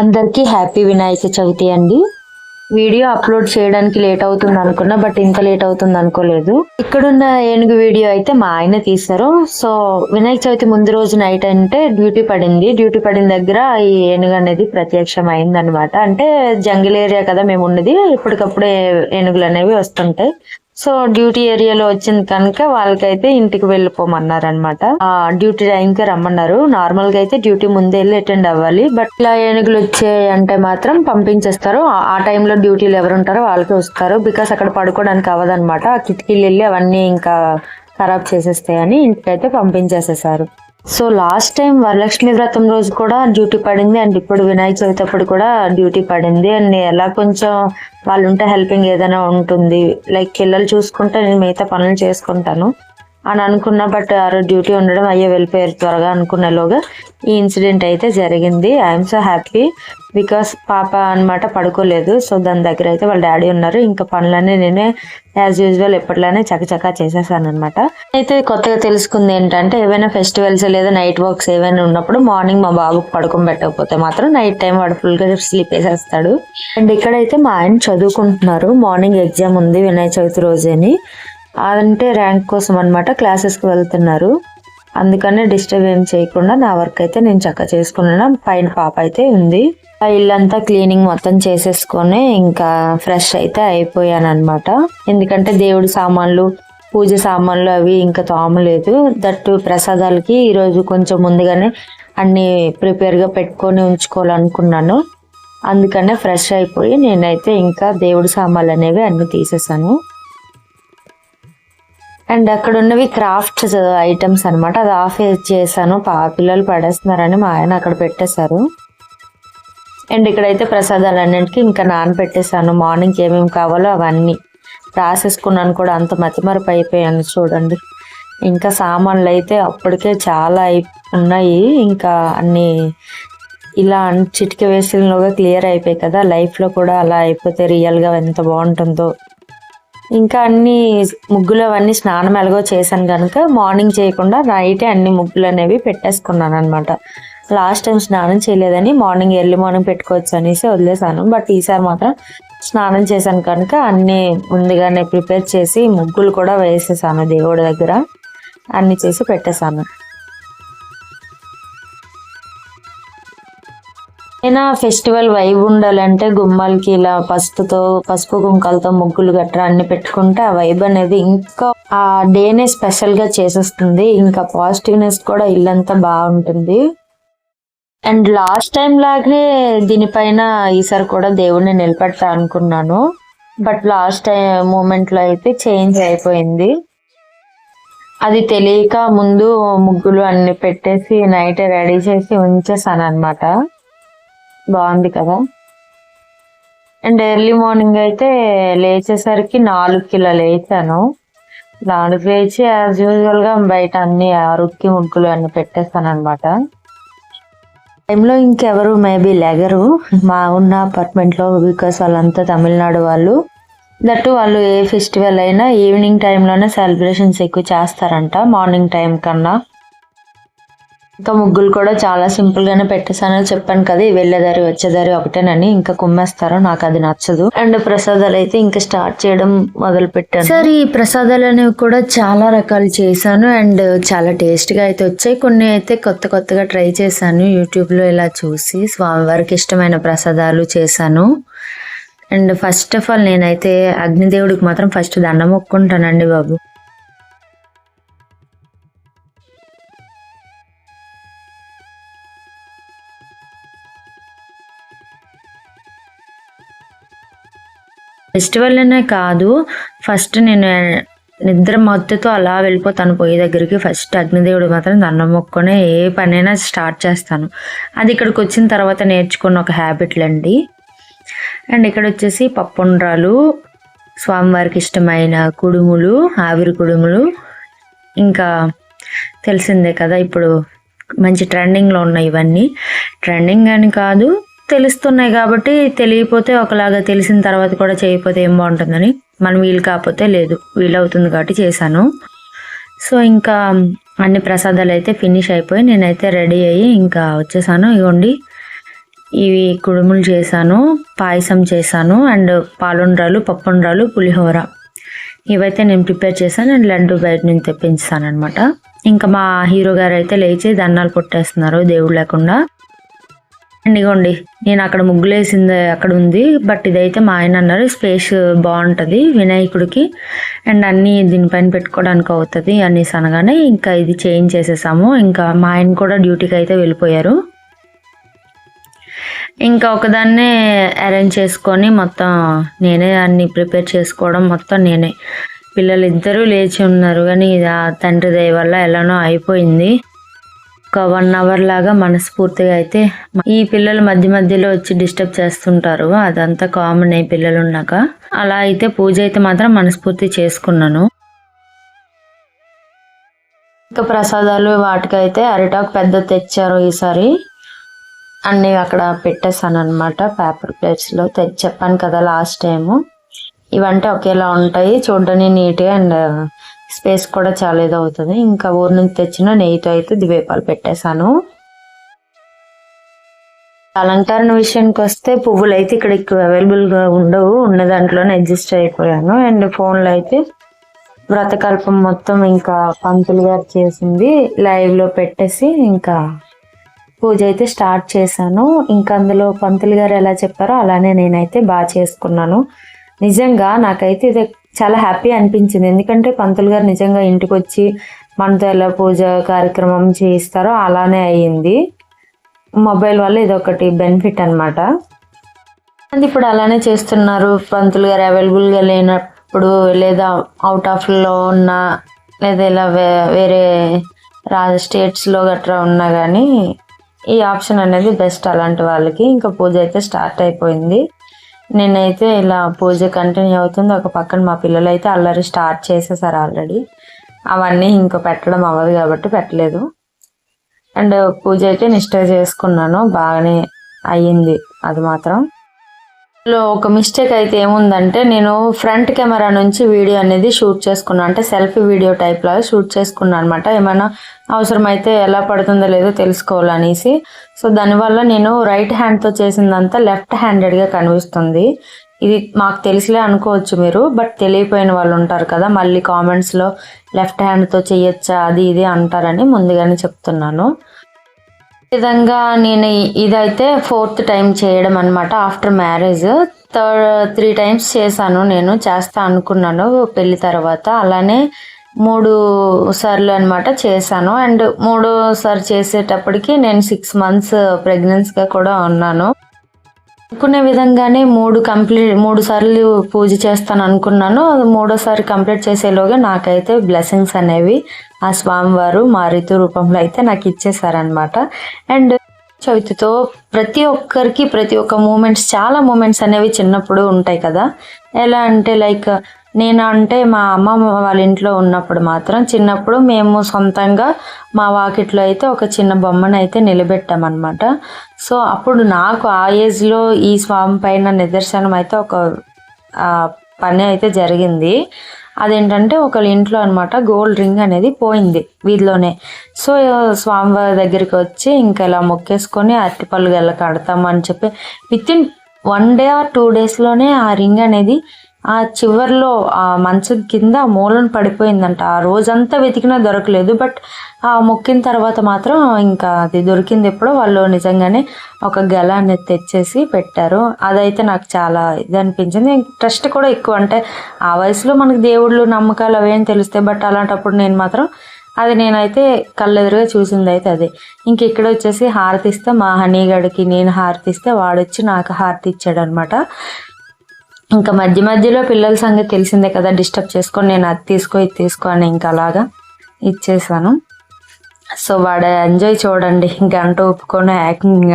అందరికీ హ్యాపీ వినాయక చవితి అండి. Video upload చేయడానికి లేట్ అవుతుంది అనుకున్నా బట్ ఇంత లేట్ అవుతుంది అనుకోలేదు. ఇక్కడున్న ఏనుగు వీడియో అయితే మా ఆయన తీశారు. సో వినాయక చవితి ముందు రోజు నైట్ అంటే డ్యూటీ పడింది. డ్యూటీ పడిన దగ్గర ఈ ఏనుగు అనేది ప్రత్యక్షం అయింది అనమాట అంటే జంగిల్ ఏరియా కదా మేము ఉన్నది. ఇప్పటికప్పుడే ఏనుగులు అనేవి వస్తుంటాయి. సో డ్యూటీ ఏరియాలో వచ్చింది కనుక వాళ్ళకైతే ఇంటికి వెళ్ళిపోమన్నారు అనమాట ఆ డ్యూటీ టైంకి రమ్మన్నారు. నార్మల్గా అయితే డ్యూటీ ముందే వెళ్ళి అటెండ్ అవ్వాలి. బట్ ఇలా ఏనుగులు వచ్చాయంటే మాత్రం పంపించేస్తారు. ఆ- టైంలో డ్యూటీలు ఎవరు ఉంటారో వస్తారు. బికాస్ అక్కడ పడుకోవడానికి అవ్వదన్నమాట. ఆ కిటికీలు వెళ్ళి అవన్నీ ఇంకా ఖరాబ్ చేసేస్తాయని ఇంటికైతే పంపించేసేసారు. So last time Varalakshmi Vratam రోజు కూడా డ్యూటీ పడింది అండ్ ఇప్పుడు వినాయక చవితి అప్పుడు కూడా డ్యూటీ పడింది అండ్ ఎలా కొంచెం వాళ్ళు ఉంటే హెల్పింగ్ ఏదైనా ఉంటుంది. లైక్ పిల్లలు చూసుకుంటే నేను మిగతా పనులు చేసుకుంటాను. అని అనుకున్న బట్ ఆ రోజు డ్యూటీ ఉండడం అయ్యే వెళ్ళిపోయారు త్వరగా అనుకున్నలోగా ఈ ఇన్సిడెంట్ అయితే జరిగింది. ఐఎమ్ సో హ్యాపీ బికాస్ పాప అన్నమాట పడుకోలేదు. సో దాని దగ్గర అయితే వాళ్ళ డాడీ ఉన్నారు. ఇంకా పనులన్నీ నేనే యాజ్ యూజువల్ ఎప్పట్లానే చకచకా చేసేసాను అనమాట అయితే కొత్తగా తెలుసుకుంది ఏంటంటే ఏవైనా ఫెస్టివల్స్ లేదా నైట్ వర్క్స్ ఏవైనా ఉన్నప్పుడు మార్నింగ్ మా బాబుకి పడుకొని పెట్టకపోతే మాత్రం నైట్ టైం వాడు ఫుల్గా స్లీప్ వేసేస్తాడు. అండ్ ఇక్కడైతే మా ఆయన చదువుకుంటున్నారు. మార్నింగ్ ఎగ్జామ్ ఉంది వినాయక చవితి రోజేని. అంటే ర్యాంక్ కోసం అనమాట క్లాసెస్కి వెళ్తున్నారు. అందుకనే డిస్టర్బ్ ఏం చేయకుండా నా వర్క్ అయితే నేను చక్క చేసుకున్నాను. పైన పాప అయితే ఉంది. ఆ ఇల్లంతా క్లీనింగ్ మొత్తం చేసేసుకొని ఇంకా ఫ్రెష్ అయితే అయిపోయాను అనమాట ఎందుకంటే దేవుడి సామాన్లు పూజ సామాన్లు అవి ఇంకా తోమలేదు. దట్టు ప్రసాదాలకి ఈరోజు కొంచెం ముందుగానే అన్ని ప్రిపేర్గా పెట్టుకొని ఉంచుకోవాలనుకున్నాను. అందుకనే ఫ్రెష్ అయిపోయి నేనైతే ఇంకా దేవుడి సామాన్లు అనేవి అన్ని తీసేసాను. అండ్ అక్కడ ఉన్నవి క్రాఫ్ట్స్ ఐటమ్స్ అన్నమాట. అది ఆఫ్ చేశాను. పా పిల్లలు పడేస్తున్నారని మా ఆయన అక్కడ పెట్టేశారు. అండ్ ఇక్కడైతే ప్రసాదాలన్నింటికి ఇంకా నానబెట్టేశాను మార్నింగ్ ఏమేమి కావాలో అవన్నీ రాసేసుకున్నాను కూడా. అంత మతిమరపు అయిపోయాను చూడండి. ఇంకా సామాన్లు అయితే అప్పటికే చాలా అయి ఉన్నాయి. ఇంకా అన్ని ఇలా చిటిక వేసినలోగా క్లియర్ అయిపోయాయి కదా. లైఫ్లో కూడా అలా అయిపోతే రియల్గా ఎంత బాగుంటుందో. ఇంకా అన్ని ముగ్గులు అవన్నీ స్నానం ఎలాగో చేశాను కనుక మార్నింగ్ చేయకుండా నైటే అన్ని ముగ్గులు అనేవి పెట్టేసుకున్నాను అనమాట లాస్ట్ టైం స్నానం చేయలేదని మార్నింగ్ ఎర్లీ మార్నింగ్ పెట్టుకోవచ్చు అనేసి వదిలేసాను బట్ ఈసారి మాత్రం స్నానం చేశాను కనుక అన్నీ ముందుగానే ప్రిపేర్ చేసి ముగ్గులు కూడా వేసేసాను దేవుడి దగ్గర. అన్ని చేసి పెట్టేశాను. అయినా ఫెస్టివల్ వైబ్ ఉండాలంటే గుమ్మాలకి ఇలా పసుపుతో పసుపు కుంకాలతో ముగ్గులు గట్రా అన్ని పెట్టుకుంటే ఆ వైబ్ అనేది ఇంకా ఆ డేనే స్పెషల్గా చేసేస్తుంది. ఇంకా పాజిటివ్నెస్ కూడా ఇల్లంతా బాగుంటుంది. అండ్ లాస్ట్ టైం లాగే దీనిపైన ఈసారి కూడా దేవుడిని నిలబెడతా అనుకున్నాను. బట్ లాస్ట్ టైం మూమెంట్లో అయితే చేంజ్ అయిపోయింది. అది తెలియక ముందు ముగ్గులు అన్ని పెట్టేసి నైట్ రెడీ చేసి ఉంచేసాను అనమాట బాగుంది కదా. అండ్ ఎర్లీ మార్నింగ్ అయితే లేచేసరికి నాలుగుకిలా లేచాను. నాలుగు లేచి యాజ్ యూజువల్గా బయట అన్ని అరుక్కి ముగ్గులు అన్ని పెట్టేస్తాను అనమాట టైంలో ఇంకెవరు మేబీ లెగరు. మా ఉన్న అపార్ట్మెంట్లో బికాస్ వాళ్ళంతా తమిళనాడు వాళ్ళు. దట్టు వాళ్ళు ఏ ఫెస్టివల్ అయినా ఈవినింగ్ టైంలోనే సెలబ్రేషన్స్ ఎక్కువ చేస్తారంట మార్నింగ్ టైం కన్నా. ఇంకా ముగ్గులు కూడా చాలా సింపుల్ గానే పెట్టేసాను చెప్పాను కదా ఈ వెళ్ళేదారి వచ్చేదారి ఒకటేనని ఇంకా కుమ్మేస్తారు నాకు అది నచ్చదు. అండ్ ప్రసాదాలు అయితే ఇంకా స్టార్ట్ చేయడం మొదలు పెట్టాను. సరే ఈ ప్రసాదాలు అనేవి కూడా చాలా రకాలు చేశాను అండ్ చాలా టేస్ట్గా అయితే వచ్చాయి. కొన్ని అయితే కొత్త కొత్తగా ట్రై చేశాను. యూట్యూబ్లో ఇలా చూసి స్వామివారికి ఇష్టమైన ప్రసాదాలు చేశాను. అండ్ ఫస్ట్ ఆఫ్ ఆల్ నేనైతే అగ్నిదేవుడికి మాత్రం ఫస్ట్ దండం మొక్కుంటానండి బాబు. ఫెస్టివల్ అనే కాదు ఫస్ట్ నేను నిద్ర మత్తుతో అలా వెళ్ళిపోతాను పొయ్యి దగ్గరికి. ఫస్ట్ అగ్నిదేవుడు మాత్రం దండం మొక్కునే ఏ పనైనా స్టార్ట్ చేస్తాను. అది ఇక్కడికి వచ్చిన తర్వాత నేర్చుకున్న ఒక హ్యాబిట్లండి. అండ్ ఇక్కడ వచ్చేసి పప్పుండ్రాలు స్వామివారికి ఇష్టమైన కుడుములు ఆవిరి కుడుములు. ఇంకా తెలిసిందే కదా ఇప్పుడు మంచి ట్రెండింగ్లో ఉన్నాయి ఇవన్నీ. ట్రెండింగ్ అని కాదు తెలుస్తున్నాయి కాబట్టి తెలియపోతే ఒకలాగా తెలిసిన తర్వాత కూడా చేయకపోతే ఏం బాగుంటుందని. మనం వీలు కాకపోతే లేదు. వీలవుతుంది కాబట్టి చేశాను. సో ఇంకా అన్ని ప్రసాదాలు అయితే ఫినిష్ అయిపోయి నేనైతే రెడీ అయ్యి ఇంకా వచ్చేసాను. ఇగోండి. ఇవి కుడుములు చేశాను పాయసం చేశాను అండ్ పాలుండ్రాలు పప్పుండ్రాలు పులిహోర. ఇవైతే నేను ప్రిపేర్ చేశాను అండ్ లడ్డు బయట నుంచి తెప్పించాను అనమాట ఇంకా మా హీరో గారు అయితే లేచి దండాలు పుట్టేస్తున్నారు దేవుడు లేకుండా. ఇగోండి నేను అక్కడ ముగ్గులేసింది అక్కడ ఉంది బట్ ఇదైతే మా ఆయన అన్నారు స్పేస్ బాగుంటుంది వినాయకుడికి. అండ్ అన్నీ దీనిపైన పెట్టుకోవడానికి అవుతుంది అనేసి అనగానే ఇంకా ఇది చేంజ్ చేసేసాము. ఇంకా మా ఆయన కూడా డ్యూటీకి అయితే వెళ్ళిపోయారు. ఇంకా ఒకదాన్నే అరేంజ్ చేసుకొని మొత్తం నేనే అన్ని ప్రిపేర్ చేసుకోవడం మొత్తం నేనే. పిల్లలు ఇద్దరూ లేచి ఉన్నారు కానీ తండ్రి దయ వల్ల ఎలానో అయిపోయింది. ఒక వన్ అవర్ లాగా మనస్ఫూర్తిగా అయితే ఈ పిల్లలు మధ్య మధ్యలో వచ్చి డిస్టర్బ్ చేస్తుంటారు. అదంతా కామన్ అయ్యి పిల్లలు ఉన్నాక అలా అయితే పూజ అయితే మాత్రం మనస్ఫూర్తి చేసుకున్నాను. ఇంకా ప్రసాదాలు వాటికైతే అరిటాకు పెద్ద తెచ్చారు ఈసారి. అన్నీ అక్కడ పెట్టేశాను అనమాట పేపర్ ప్లేట్స్లో తెచ్చి చెప్పాను కదా లాస్ట్ టైము ఇవంటే ఒకేలా ఉంటాయి. చూడడానికి నీట్గా అండ్ స్పేస్ కూడా చాలా ఇది అవుతుంది ఇంకా ఊరి నుంచి తెచ్చిన నెయ్యితో అయితే ద్వీపాలు పెట్టేశాను. అలంకరణ విషయానికి వస్తే పువ్వులు అయితే ఇక్కడ ఎక్కువ అవైలబుల్గా ఉండవు. ఉన్న దాంట్లోనే అడ్జస్ట్ అయిపోయాను. అండ్ ఫోన్లో అయితే వ్రతకల్పం మొత్తం ఇంకా పంతులు గారు చేసింది. లైవ్లో పెట్టేసి ఇంకా పూజ అయితే స్టార్ట్ చేశాను. ఇంకా అందులో పంతులు గారు ఎలా చెప్పారో అలానే నేనైతే బాగా చేసుకున్నాను. నిజంగా నాకైతే ఇది చాలా హ్యాపీ అనిపించింది. ఎందుకంటే పంతులు గారు నిజంగా ఇంటికి వచ్చి మనతో ఎలా పూజ కార్యక్రమం చేయిస్తారో అలానే అయ్యింది. మొబైల్ వల్ల ఇదొకటి బెనిఫిట్ అనమాట ఇప్పుడు అలానే చేస్తున్నారు. పంతులు గారు అవైలబుల్గా లేనప్పుడు లేదా అవుట్ ఆఫ్లో ఉన్న లేదా ఇలా వే- వేరే రా స్టేట్స్లో గట్రా ఉన్నా కానీ ఈ ఆప్షన్ అనేది బెస్ట్ అలాంటి వాళ్ళకి. ఇంకా పూజ అయితే స్టార్ట్ అయిపోయింది. నేనైతే ఇలా పూజ కంటిన్యూ అవుతుంది. ఒక పక్కన మా పిల్లలు అయితే అల్లరి స్టార్ట్ చేసేసారు ఆల్రెడీ. అవన్నీ ఇంకా పెట్టడం అవ్వదు కాబట్టి పెట్టలేదు. అండ్ పూజ అయితే నిష్ఠ చేసుకున్నాను. బాగానే అయ్యింది. అది మాత్రం. లో ఒక మిస్టేక్ అయితే ఏముందంటే నేను ఫ్రంట్ కెమెరా నుంచి వీడియో అనేది షూట్ చేసుకున్నాను అంటే సెల్ఫీ వీడియో టైప్లో షూట్ చేసుకున్నాను అనమాట ఏమైనా అవసరమైతే ఎలా పడుతుందో లేదో తెలుసుకోవాలనేసి. సో దానివల్ల నేను రైట్ హ్యాండ్తో చేసిందంతా లెఫ్ట్ హ్యాండెడ్గా కనిపిస్తుంది. ఇది మాకు తెలిసిలే అనుకోవచ్చు మీరు బట్ తెలియపోయిన వాళ్ళు ఉంటారు కదా మళ్ళీ కామెంట్స్లో లెఫ్ట్ హ్యాండ్తో చేయొచ్చా అది ఇది అంటారని ముందుగానే చెప్తున్నాను. విధంగా నేను ఇదైతే ఫోర్త్ టైం చేయడం అనమాట after marriage. Third three times చేశాను నేను చేస్తా అనుకున్నాను. పెళ్ళి తర్వాత అలానే మూడు సార్లు అనమాట చేశాను. అండ్ మూడోసారి చేసేటప్పటికి నేను సిక్స్ మంత్స్ ప్రెగ్నెన్సీగా కూడా ఉన్నాను. అనుకునే విధంగానే మూడు కంప్లీట్ మూడు సార్లు పూజ చేస్తాను అనుకున్నాను. అది మూడోసారి కంప్లీట్ చేసేలోగా నాకైతే బ్లెస్సింగ్స్ అనేవి ఆ స్వామివారు మా ఋతు రూపంలో అయితే నాకు ఇచ్చేసారనమాట అండ్ చవితితో ప్రతి ఒక్కరికి ప్రతి ఒక్క మూమెంట్స్ చాలా మూమెంట్స్ అనేవి చిన్నప్పుడు ఉంటాయి కదా. ఎలా అంటే లైక్ నేను అంటే మా అమ్మమ్మ వాళ్ళ ఇంట్లో ఉన్నప్పుడు మాత్రం చిన్నప్పుడు మేము సొంతంగా మా వాకిట్లో అయితే ఒక చిన్న బొమ్మను అయితే నిలబెట్టామన్నమాట. సో అప్పుడు నాకు ఆ ఏజ్లో ఈ స్వామి పైన నిదర్శనం అయితే ఒక పని అయితే జరిగింది. అదేంటంటే ఒకళ్ళ ఇంట్లో అనమాట గోల్డ్ రింగ్ అనేది పోయింది వీధిలోనే. సో స్వామివారి దగ్గరికి వచ్చి ఇంకా ఇలా మొక్కేసుకొని అరటిపళ్ళు గెల్ల కడతామని చెప్పి with in one day or two డేస్లోనే ఆ రింగ్ అనేది ఆ చివర్లో ఆ మంచం కింద మూలన పడిపోయిందంట. ఆ రోజంతా వెతికినా దొరకలేదు బట్ ఆ మొక్కిన తర్వాత మాత్రం ఇంకా అది దొరికింది ఎప్పుడో వాళ్ళు నిజంగానే ఒక గెల అనేది తెచ్చేసి పెట్టారు. అదైతే నాకు చాలా ఇది అనిపించింది. ట్రస్ట్ కూడా ఎక్కువ. అంటే ఆ వయసులో మనకు దేవుళ్ళు నమ్మకాలు అవేం తెలుస్తాయి బట్ అలాంటప్పుడు నేను మాత్రం అది నేనైతే కళ్ళెదురుగా చూసింది అయితే అదే. ఇంక ఇక్కడ వచ్చేసి హారతి ఇస్తే మా హనీగడికి నేను హారతి ఇస్తే వాడొచ్చి నాకు హారతి ఇచ్చాడు అనమాట ఇంకా మధ్య మధ్యలో పిల్లల సంగతి తెలిసిందే కదా డిస్టర్బ్ చేసుకొని నేను అది తీసుకో ఇది తీసుకో అని ఇంకా అలాగా ఇచ్చేసాను. సో వాడు ఎంజాయ్ చూడండి గంట ఒప్పుకొని యాక్టింగ్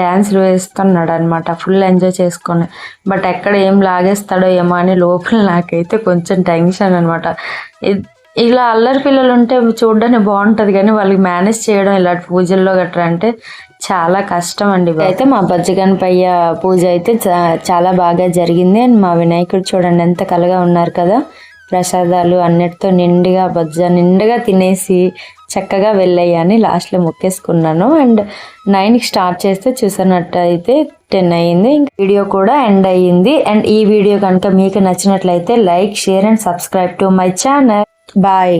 డ్యాన్స్లు వేస్తున్నాడు అనమాట ఫుల్ ఎంజాయ్ చేసుకొని. బట్ ఎక్కడ ఏం లాగేస్తాడో ఏమో అని లోపల నాకైతే కొంచెం టెన్షన్ అనమాట ఇలా అల్లరి పిల్లలు ఉంటే చూడడానికి బాగుంటుంది కానీ వాళ్ళకి మేనేజ్ చేయడం ఇలాంటి పూజల్లో గట్రా అంటే చాలా కష్టం అండి అయితే మా బజ్జగనపయ్య పూజ అయితే చాలా బాగా జరిగింది. అండ్ మా వినాయకుడు చూడండి ఎంత కలగా ఉన్నారు కదా. ప్రసాదాలు అన్నిటితో నిండుగా బజ్జ నిండుగా తినేసి చక్కగా వెళ్ళయ్యాని లాస్ట్లో మొక్కేసుకున్నాను. అండ్ నైన్కి స్టార్ట్ చేస్తే చూసినట్టయితే టెన్ అయ్యింది ఇంక వీడియో కూడా ఎండ్ అయ్యింది. అండ్ ఈ వీడియో కనుక మీకు నచ్చినట్లయితే like share and subscribe to my channel. Bye.